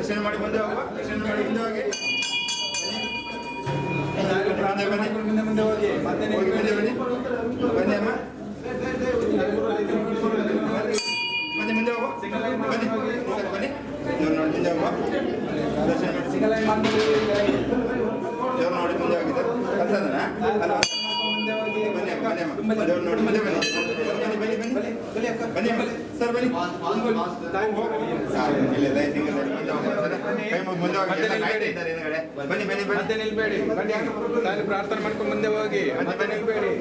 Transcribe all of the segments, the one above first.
ದರ್ಶನ ಮಾಡಿ ಮುಂದೆ ಹೋಗುವ ದರ್ಶನ ಮಾಡಿ ಮುಂದೆ ಹೋಗಿ. ಮುಂದೆ ಬನ್ನಿ ಮುಂದೆ ಹೋಗಿ ಮತ್ತೆ ಮುಂದೆ ಬನ್ನಿ. ಬನ್ನಿ ಅಮ್ಮ. ಬನ್ನಿ ಮುಂದೆ ಹೋಗುವ. ಬನ್ನಿ. ಬನ್ನಿ. ಇವ್ರು ನೋಡಿ ಮುಂದೆ ಹೋಗುವ. ದರ್ಶನ ನೋಡಿ ಮುಂದೆ ಹೋಗಿದ್ದೆ ಕಲ್ಸದನ ಬನ್ನಿ ಬನ್ನಿ ಬನ್ನಿ ಬನ್ನಿ ಬನ್ನಿ ಬನ್ನಿ ಬನ್ನಿ ಬನ್ನಿ ಬನ್ನಿ ಬನ್ನಿ ಮತ್ತೆ ನಿಲ್ಬೇಡಿ ಬನ್ನಿ ಪ್ರಾರ್ಥನೆ ಮಾಡ್ಕೊಂಡು ಮುಂದೆ ಹೋಗಿ ಮತ್ತೆ ನಿಲ್ಬೇಡಿ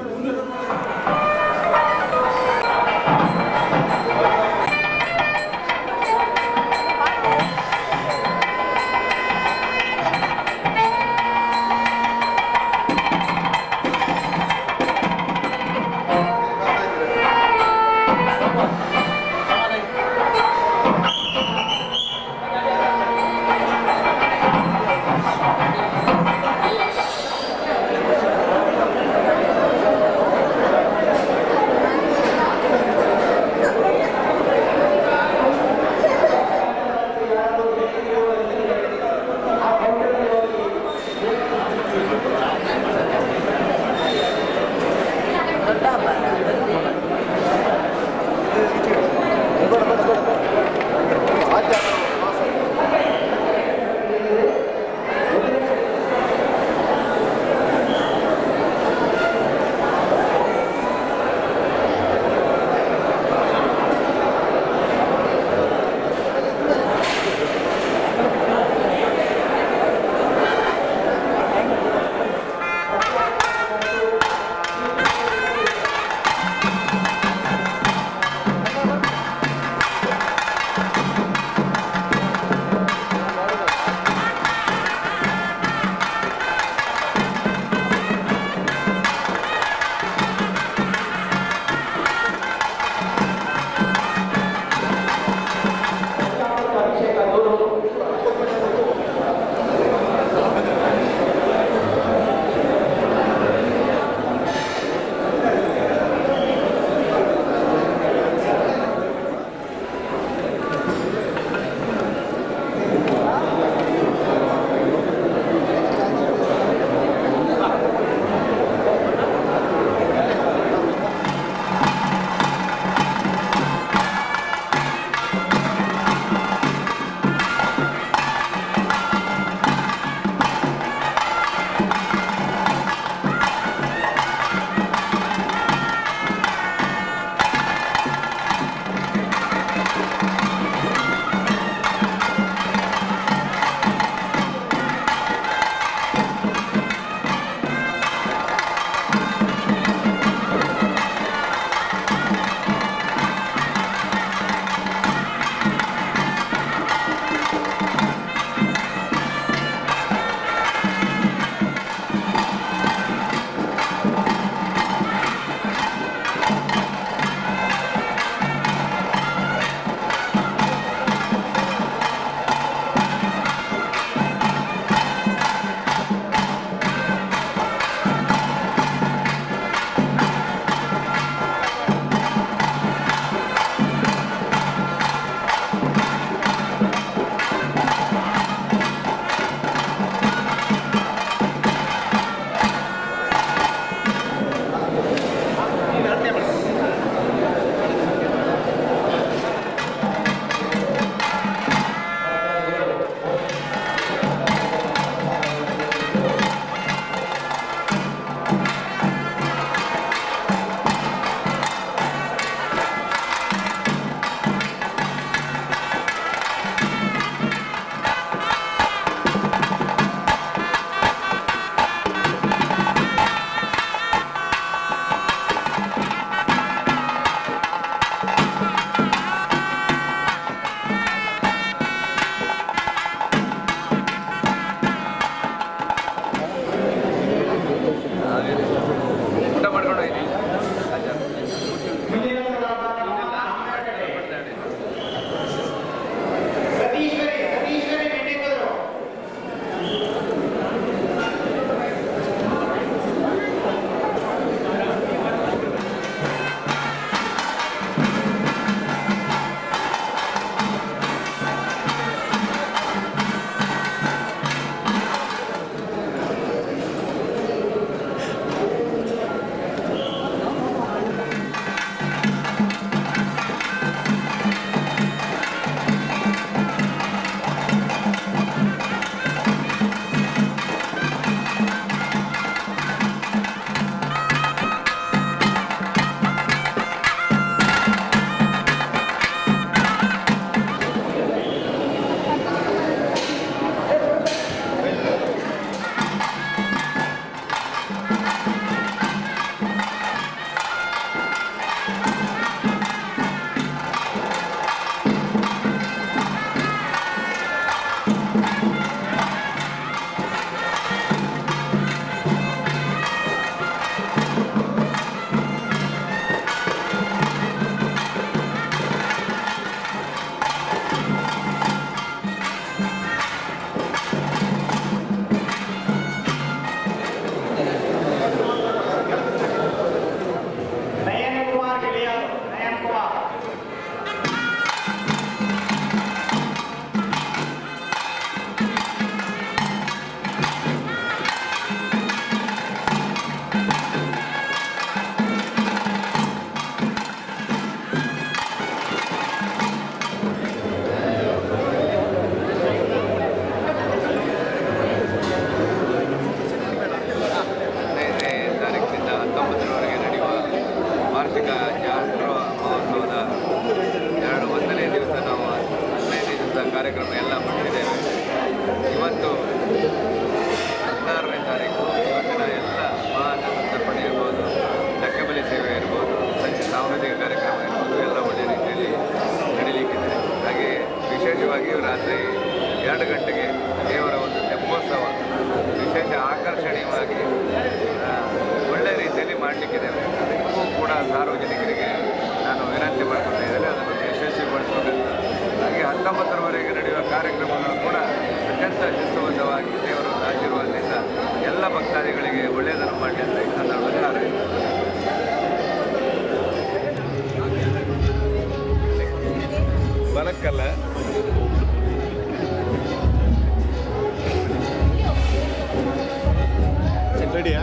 ರೆಡಿಯಾ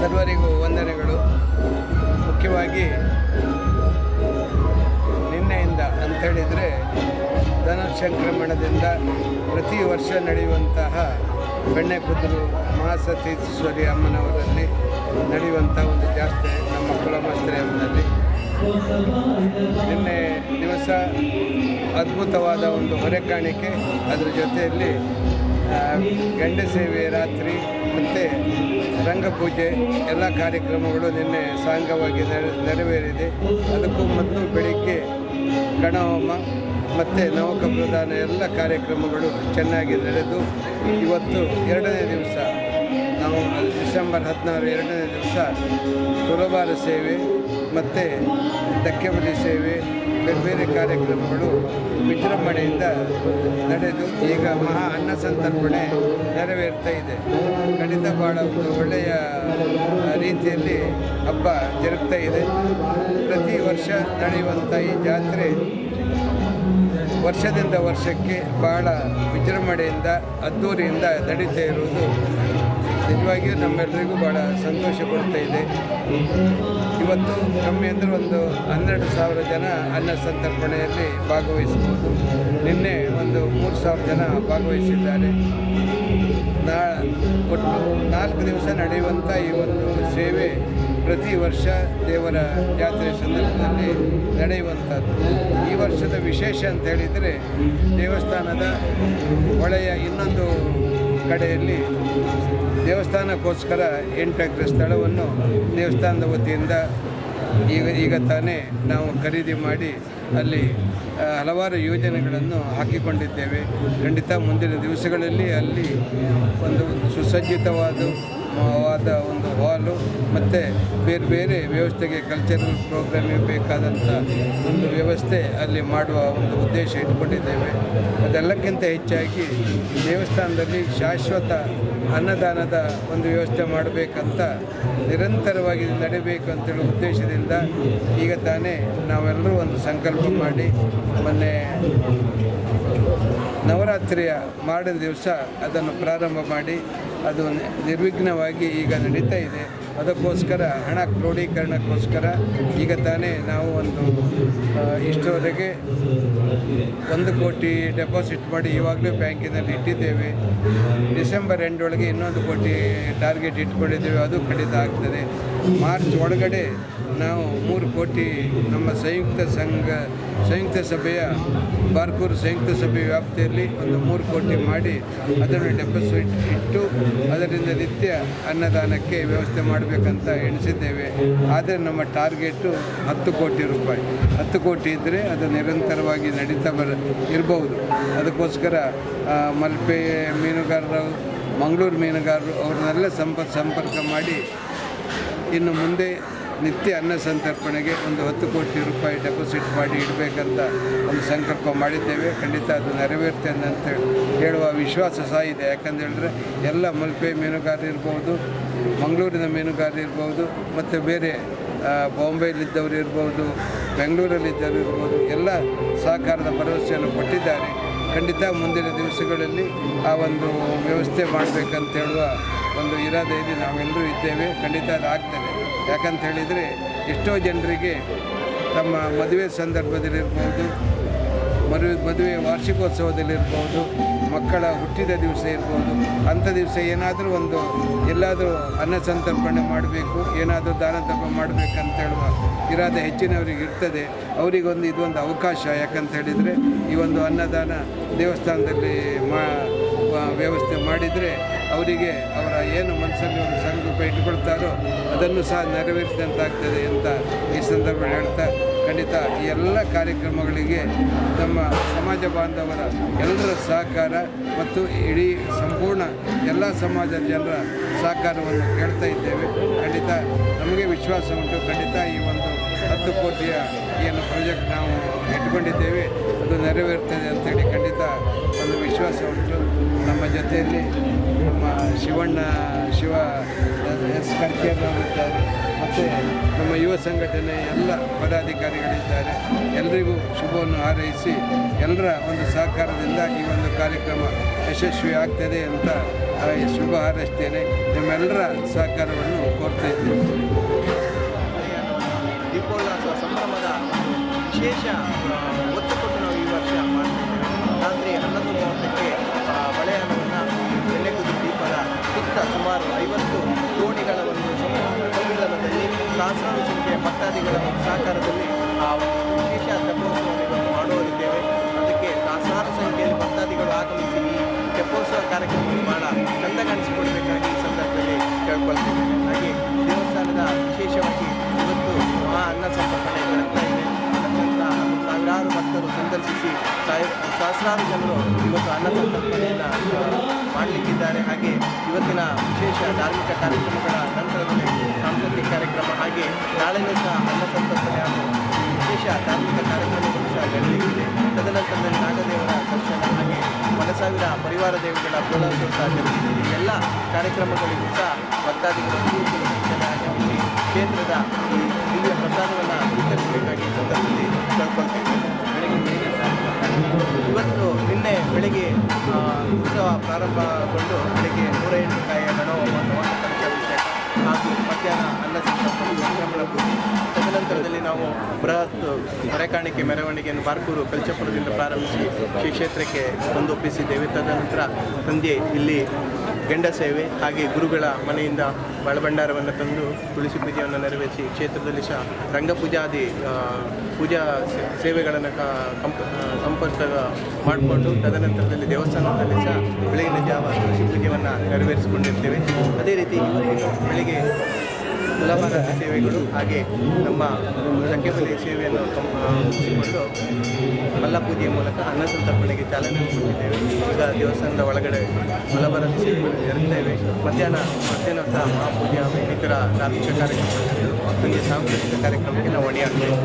ಸರ್ವರಿಗೂ ವಂದನೆಗಳು. ಮುಖ್ಯವಾಗಿ ನಿನ್ನೆಯಿಂದ ಅಂಥೇಳಿದರೆ ಧನ ಸಂಕ್ರಮಣದಿಂದ ಪ್ರತಿ ವರ್ಷ ನಡೆಯುವಂತಹ ಬೆಣ್ಣೆಕುದುರು ಮಹಾಸತೀಶ್ವರಿ ಅಮ್ಮನವರಲ್ಲಿ ನಡೆಯುವಂಥ ಒಂದು ಜಾತ್ರೆ ನಮ್ಮ ಕುಲಮಸ್ತ್ರಿ ಅಮ್ಮನಲ್ಲಿ ನಿನ್ನೆ ದಿವಸ ಅದ್ಭುತವಾದ ಒಂದು ಹೊರೆಕಾಣಿಕೆ. ಅದರ ಜೊತೆಯಲ್ಲಿ ಗಂಡ ಸೇವೆ ರಾತ್ರಿ ಮತ್ತು ರಂಗಪೂಜೆ ಎಲ್ಲ ಕಾರ್ಯಕ್ರಮಗಳು ನಿನ್ನೆ ಸಾಂಗವಾಗಿ ನೆರ, ನೆರವೇರಿದೆ. ಅದಕ್ಕೂ ಮತ್ತು ಬೆಳಿಗ್ಗೆ ಗಣಹೋಮ ಮತ್ತು ನವಕ ಪ್ರದಾನ ಎಲ್ಲ ಕಾರ್ಯಕ್ರಮಗಳು ಚೆನ್ನಾಗಿ ನಡೆದು, ಇವತ್ತು ಎರಡನೇ ದಿವಸ ನಾವು ಡಿಸೆಂಬರ್ ಹದಿನಾರು ಎರಡನೇ ದಿವಸ ತುಲಭಾರ ಸೇವೆ. ಮತ್ತು ದಕ್ಕೆಮನೆ ಸೇವೆ ಬೇರೆ ಬೇರೆ ಕಾರ್ಯಕ್ರಮಗಳು ವಿಜೃಂಭಣೆಯಿಂದ ನಡೆದು ಈಗ ಮಹಾ ಅನ್ನ ಸಂತರ್ಪಣೆ ನೆರವೇರ್ತಾ ಇದೆ. ಖಂಡಿತ ಭಾಳ ಒಂದು ಒಳ್ಳೆಯ ರೀತಿಯಲ್ಲಿ ಹಬ್ಬ ಜರುಗ್ತಾ ಇದೆ. ಪ್ರತಿ ವರ್ಷ ನಡೆಯುವಂಥ ಈ ಜಾತ್ರೆ ವರ್ಷದಿಂದ ವರ್ಷಕ್ಕೆ ಭಾಳ ವಿಜೃಂಭಣೆಯಿಂದ, ಅದ್ದೂರಿಯಿಂದ ನಡೀತಾ ಇರುವುದು ನಿಜವಾಗಿಯೂ ನಮ್ಮೆಲ್ಲರಿಗೂ ಭಾಳ ಸಂತೋಷ ಕೊಡ್ತಾ ಇದೆ. ಇವತ್ತು ಕಮ್ಮಿ ಅಂದರೆ ಒಂದು ಹನ್ನೆರಡು ಸಾವಿರ ಜನ ಅನ್ನ ಸಂತರ್ಪಣೆಯಲ್ಲಿ ಭಾಗವಹಿಸಬಹುದು. ನಿನ್ನೆ ಒಂದು ಮೂರು ಸಾವಿರ ಜನ ಭಾಗವಹಿಸಿದ್ದಾರೆ. ನಾ ಒಟ್ಟು ನಾಲ್ಕು ದಿವಸ ನಡೆಯುವಂಥ ಈ ಒಂದು ಸೇವೆ ಪ್ರತಿ ವರ್ಷ ದೇವರ ಜಾತ್ರೆ ಸಂದರ್ಭದಲ್ಲಿ ನಡೆಯುವಂಥದ್ದು. ಈ ವರ್ಷದ ವಿಶೇಷ ಅಂತ ಹೇಳಿದರೆ ದೇವಸ್ಥಾನದ ಹೊಳೆಯ ಇನ್ನೊಂದು ಕಡೆಯಲ್ಲಿ ದೇವಸ್ಥಾನಕ್ಕೋಸ್ಕರ ಎಂಟು ಎಕರೆ ಸ್ಥಳವನ್ನು ದೇವಸ್ಥಾನದ ವತಿಯಿಂದ ಈಗ ಈಗ ತಾನೇ ನಾವು ಖರೀದಿ ಮಾಡಿ ಅಲ್ಲಿ ಹಲವಾರು ಯೋಜನೆಗಳನ್ನು ಹಾಕಿಕೊಂಡಿದ್ದೇವೆ. ಖಂಡಿತ ಮುಂದಿನ ದಿವಸಗಳಲ್ಲಿ ಅಲ್ಲಿ ಒಂದು ಸುಸಜ್ಜಿತವಾದ ವಾದ ಒಂದು ಹಾಲು ಮತ್ತು ಬೇರೆ ಬೇರೆ ವ್ಯವಸ್ಥೆಗೆ ಕಲ್ಚರಲ್ ಪ್ರೋಗ್ರಾಮಿಗೆ ಬೇಕಾದಂಥ ಒಂದು ವ್ಯವಸ್ಥೆ ಅಲ್ಲಿ ಮಾಡುವ ಒಂದು ಉದ್ದೇಶ ಇಟ್ಕೊಂಡಿದ್ದೇವೆ. ಅದೆಲ್ಲಕ್ಕಿಂತ ಹೆಚ್ಚಾಗಿ ದೇವಸ್ಥಾನದಲ್ಲಿ ಶಾಶ್ವತ ಅನ್ನದಾನದ ಒಂದು ವ್ಯವಸ್ಥೆ ಮಾಡಬೇಕಂತ ನಿರಂತರವಾಗಿ ನಡೀಬೇಕು ಅಂತೇಳಿ ಉದ್ದೇಶದಿಂದ ಈಗ ತಾನೇ ನಾವೆಲ್ಲರೂ ಒಂದು ಸಂಕಲ್ಪ ಮಾಡಿ ಮೊನ್ನೆ ನವರಾತ್ರಿಯ ಮಾಡಿದ ದಿವಸ ಅದನ್ನು ಪ್ರಾರಂಭ ಮಾಡಿ ಅದು ನಿರ್ವಿಘ್ನವಾಗಿ ಈಗ ನಡೀತಾ ಇದೆ. ಅದಕ್ಕೋಸ್ಕರ ಹಣ ಕ್ರೋಢೀಕರಣಕ್ಕೋಸ್ಕರ ಈಗ ತಾನೇ ನಾವು ಒಂದು ಇಷ್ಟರವರೆಗೆ ಒಂದು ಕೋಟಿ ಡೆಪಾಸಿಟ್ ಮಾಡಿ ಇವಾಗಲೂ ಬ್ಯಾಂಕಿನಲ್ಲಿ ಇಟ್ಟಿದ್ದೇವೆ. ಡಿಸೆಂಬರ್ ಎಂಡ್ ಒಳಗೆ ಇನ್ನೊಂದು ಕೋಟಿ ಟಾರ್ಗೆಟ್ ಇಟ್ಕೊಂಡಿದ್ದೇವೆ. ಅದು ಖಂಡಿತ ಆಗ್ತದೆ. ಮಾರ್ಚ್ ಒಳಗಡೆ ನಾವು ಮೂರು ಕೋಟಿ ನಮ್ಮ ಸಂಯುಕ್ತ ಸಂಘ ಸಂಯುಕ್ತ ಸಭೆಯ ಬಾರ್ಕೂರು ಸಂಯುಕ್ತ ಸಭೆ ವ್ಯಾಪ್ತಿಯಲ್ಲಿ ಒಂದು ಮೂರು ಕೋಟಿ ಮಾಡಿ ಅದನ್ನು ಡೆಪಾಸಿಟ್ ಇಟ್ಟು ಅದರಿಂದ ನಿತ್ಯ ಅನ್ನದಾನಕ್ಕೆ ವ್ಯವಸ್ಥೆ ಮಾಡಬೇಕಂತ ಎಣಿಸಿದ್ದೇವೆ. ಆದರೆ ನಮ್ಮ ಟಾರ್ಗೆಟು ಹತ್ತು ಕೋಟಿ ರೂಪಾಯಿ. ಹತ್ತು ಕೋಟಿ ಇದ್ದರೆ ಅದು ನಿರಂತರವಾಗಿ ನಡೀತಾ ಬರ, ಇರಬಹುದು. ಅದಕ್ಕೋಸ್ಕರ ಮಲ್ಪೆ ಮೀನುಗಾರರು, ಮಂಗಳೂರು ಮೀನುಗಾರರು ಅವ್ರನ್ನೆಲ್ಲ ಸಂಪ ಸಂಪರ್ಕ ಮಾಡಿ ಇನ್ನು ಮುಂದೆ ನಿತ್ಯ ಅನ್ನ ಸಂತರ್ಪಣೆಗೆ ಒಂದು ಹತ್ತು ಕೋಟಿ ರೂಪಾಯಿ ಡೆಪಾಸಿಟ್ ಮಾಡಿ ಇಡಬೇಕಂತ ಒಂದು ಸಂಕಲ್ಪ ಮಾಡಿದ್ದೇವೆ. ಖಂಡಿತ ಅದು ನೆರವೇರ್ತೇನೆ ಅಂತ ಹೇಳುವ ವಿಶ್ವಾಸ ಸಹ ಇದೆ. ಯಾಕಂತ ಹೇಳಿದ್ರೆ ಎಲ್ಲ ಮಲ್ಪೆ ಮೀನುಗಾರರು ಇರ್ಬೋದು, ಮಂಗಳೂರಿನ ಮೀನುಗಾರರು ಇರ್ಬೋದು, ಮತ್ತು ಬೇರೆ ಬಾಂಬೆಯಲ್ಲಿದ್ದವರು ಇರ್ಬೋದು, ಬೆಂಗಳೂರಲ್ಲಿದ್ದವರು ಇರ್ಬೋದು, ಎಲ್ಲ ಸಹಕಾರದ ಭರವಸೆಯನ್ನು ಕೊಟ್ಟಿದ್ದಾರೆ. ಖಂಡಿತ ಮುಂದಿನ ದಿವಸಗಳಲ್ಲಿ ಆ ಒಂದು ವ್ಯವಸ್ಥೆ ಮಾಡಬೇಕಂತ ಹೇಳುವ ಒಂದು ಇರಾದೆಯಲ್ಲಿ ನಾವೆಲ್ಲರೂ ಇದ್ದೇವೆ. ಖಂಡಿತ ಅದು ಆಗ್ತದೆ. ಯಾಕಂತ ಹೇಳಿದರೆ ಎಷ್ಟೋ ಜನರಿಗೆ ತಮ್ಮ ಮದುವೆ ಸಂದರ್ಭದಲ್ಲಿರ್ಬೋದು ಮದುವೆ ಮದುವೆ ವಾರ್ಷಿಕೋತ್ಸವದಲ್ಲಿರ್ಬೋದು, ಮಕ್ಕಳ ಹುಟ್ಟಿದ ದಿವಸ ಇರ್ಬೋದು, ಅಂಥ ದಿವಸ ಏನಾದರೂ ಒಂದು ಎಲ್ಲಾದರೂ ಅನ್ನ ಸಂತರ್ಪಣೆ ಮಾಡಬೇಕು, ಏನಾದರೂ ದಾನ ತಪ್ಪ ಮಾಡಬೇಕಂತ ಹೇಳುವ ಇರಾದೆ ಹೆಚ್ಚಿನವರಿಗೆ ಇರ್ತದೆ. ಅವರಿಗೊಂದು ಇದೊಂದು ಅವಕಾಶ ಯಾಕಂತ ಹೇಳಿದರೆ ಈ ಒಂದು ಅನ್ನದಾನ ದೇವಸ್ಥಾನದಲ್ಲಿ ಮಾ ವ್ಯವಸ್ಥೆ ಮಾಡಿದರೆ ಅವರಿಗೆ ಅವರ ಏನು ಮನಸ್ಸಲ್ಲಿ ಒಂದು ಸಂಕಲ್ಪ ಇಟ್ಟುಕೊಳ್ತಾರೋ ಅದನ್ನು ಸಹ ನೆರವೇರಿಸಿದಂತಾಗ್ತದೆ ಅಂತ ಈ ಸಂದರ್ಭ ಹೇಳ್ತಾ ಖಂಡಿತ ಈ ಎಲ್ಲ ಕಾರ್ಯಕ್ರಮಗಳಿಗೆ ನಮ್ಮ ಸಮಾಜ ಬಾಂಧವರ ಎಲ್ಲರ ಸಹಕಾರ ಮತ್ತು ಇಡೀ ಸಂಪೂರ್ಣ ಎಲ್ಲ ಸಮಾಜದ ಜನರ ಸಹಕಾರವನ್ನು ಕೇಳ್ತಾ ಇದ್ದೇವೆ. ಖಂಡಿತ ನಮಗೆ ವಿಶ್ವಾಸ ಉಂಟು. ಖಂಡಿತ ಈ ಒಂದು ಹತ್ತು ಕೋಟಿಯ ಏನು ಪ್ರಾಜೆಕ್ಟ್ ನಾವು ಇಟ್ಕೊಂಡಿದ್ದೇವೆ ಅದು ನೆರವೇರ್ತದೆ ಅಂತೇಳಿ ಖಂಡಿತ ಜೊತೆಯಲ್ಲಿ ನಮ್ಮ ಶಿವಣ್ಣ, ಶಿವ, ಎಸ್ ಕರ್ಕಿಯರ್ನವರಿದ್ದಾರೆ ಮತ್ತು ನಮ್ಮ ಯುವ ಸಂಘಟನೆ ಎಲ್ಲ ಪದಾಧಿಕಾರಿಗಳಿದ್ದಾರೆ. ಎಲ್ಲರಿಗೂ ಶುಭವನ್ನು ಹಾರೈಸಿ ಎಲ್ಲರ ಒಂದು ಸಹಕಾರದಿಂದ ಈ ಒಂದು ಕಾರ್ಯಕ್ರಮ ಯಶಸ್ವಿ ಆಗ್ತದೆ ಅಂತ ಶುಭ ಹಾರೈಸ್ತೇನೆ. ನಿಮ್ಮೆಲ್ಲರ ಸಹಕಾರವನ್ನು ಕೋರ್ತಾ ಇದ್ದೇನೆ. ದೀಪೋತ್ಸವ ಸಂಭ್ರಮದ ವಿಶೇಷ ಸಹಸ್ರಾರು ಜನರು ಇವತ್ತು ಅನ್ನ ಸಂತರ್ಪಣೆಯನ್ನು ಮಾಡಲಿಕ್ಕಿದ್ದಾರೆ. ಹಾಗೆ ಇವತ್ತಿನ ವಿಶೇಷ ಧಾರ್ಮಿಕ ಕಾರ್ಯಕ್ರಮಗಳ ನಂತರದಲ್ಲಿ ಸಾಂಸ್ಕೃತಿಕ ಕಾರ್ಯಕ್ರಮ ಹಾಗೆ ನಾಳೆನೂ ಸಹ ಅನ್ನ ಸಂತರ್ಪಣೆ ವಿಶೇಷ ಧಾರ್ಮಿಕ ಕಾರ್ಯಕ್ರಮಗಳು ಸಹ ನಡೆಯಲಿದೆ ತದನಂತರದಲ್ಲಿ ನಾಗದೇವರ ದರ್ಶನ ಹಾಗೆ ಮನಸಾವಿರ ಪರಿವಾರ ದೇವಿಗಳ ಪೂರ್ಣೋತ್ಸವ ಸಹ ಜರುಗಿದೆ ಎಲ್ಲ ಕಾರ್ಯಕ್ರಮಗಳಿಗೂ ಸಹ ಭಕ್ತಾದಿಗಳು ಆಗಮಿಸಿ ಕ್ಷೇತ್ರದ ಈ ದಿವ್ಯ ಪ್ರಸಾದವನ್ನು ಸ್ವೀಕರಿಸಬೇಕಾಗಿ ಸಂದರ್ಭದಲ್ಲಿ ಕೇಳ್ಕೊಳ್ತೇವೆ. ಇವತ್ತು ನಿನ್ನೆ ಬೆಳಿಗ್ಗೆ ಉತ್ಸವ ಪ್ರಾರಂಭಗೊಂಡು ಬೆಳಗ್ಗೆ ನೂರ ಎಂಟು ಕಾಯಿಯ ಕಲಶಾಭಿಷೇಕ ಹಾಗೂ ಮಧ್ಯಾಹ್ನ ಅನ್ನ ಸಂತರ್ಪಣೆ ತದನಂತರದಲ್ಲಿ ನಾವು ಬೃಹತ್ ಮರೆಕಾಣಿಕೆ ಮೆರವಣಿಗೆಯನ್ನು ಬಾರ್ಕೂರು ಕಲ್ಚಪುರದಿಂದ ಪ್ರಾರಂಭಿಸಿ ಶ್ರೀ ಕ್ಷೇತ್ರಕ್ಕೆ ಬಂದೊಪ್ಪಿಸಿದ್ದೇವೆ ತದನಂತರ ಸಂಜೆ ಇಲ್ಲಿ ಗಂಡ ಸೇವೆ ಹಾಗೆ ಗುರುಗಳ ಮನೆಯಿಂದ ಬಳಭಂಡಾರವನ್ನು ತಂದು ತುಳಸಿ ಪೂಜೆಯನ್ನು ನೆರವೇರಿಸಿ ಕ್ಷೇತ್ರದಲ್ಲಿ ಸಹ ರಂಗಪೂಜಾದಿ ಪೂಜಾ ಸೇವೆಗಳನ್ನು ಕಂಪ್ ಮಾಡಿಕೊಂಡು ತದನಂತರದಲ್ಲಿ ದೇವಸ್ಥಾನದಲ್ಲಿ ಸಹ ಬೆಳಗಿನ ಜಾವ ಪೂಜೆಯನ್ನು ನೆರವೇರಿಸಿಕೊಂಡಿರ್ತೇವೆ. ಅದೇ ರೀತಿ ಬೆಳಿಗ್ಗೆ ತುಲಾಭಾರತಿ ಸೇವೆಗಳು ಹಾಗೆ ನಮ್ಮ ಚಕ್ಕೆಬಲಿ ಸೇವೆಯನ್ನು ಮುಗಿಸಿಕೊಂಡು ಮಲ್ಲಪೂಜೆಯ ಮೂಲಕ ಅನ್ನ ಸಂತರ್ಪಣೆಗೆ ಚಾಲನೆ ಕೊಟ್ಟಿದ್ದೇವೆ. ಈಗ ದೇವಸ್ಥಾನದ ಒಳಗಡೆ ಮಲಬಾರ ಸೇವೆಗಳು ಇರುತ್ತೇವೆ ಮಧ್ಯಾಹ್ನ ಮಧ್ಯಾಹ್ನ ಸಹ ಮಹಾಪೂಜೆ ಹಾಗೂ ಇನ್ನಿತರ ಧಾರ್ಮಿಕ ಕಾರ್ಯಕ್ರಮಗಳು. ಸಾಂಸ್ಕೃತಿಕ ಕಾರ್ಯಕ್ರಮಕ್ಕೆ ನಾವು ಅಣಿಯಾಗ್ತೇವೆ.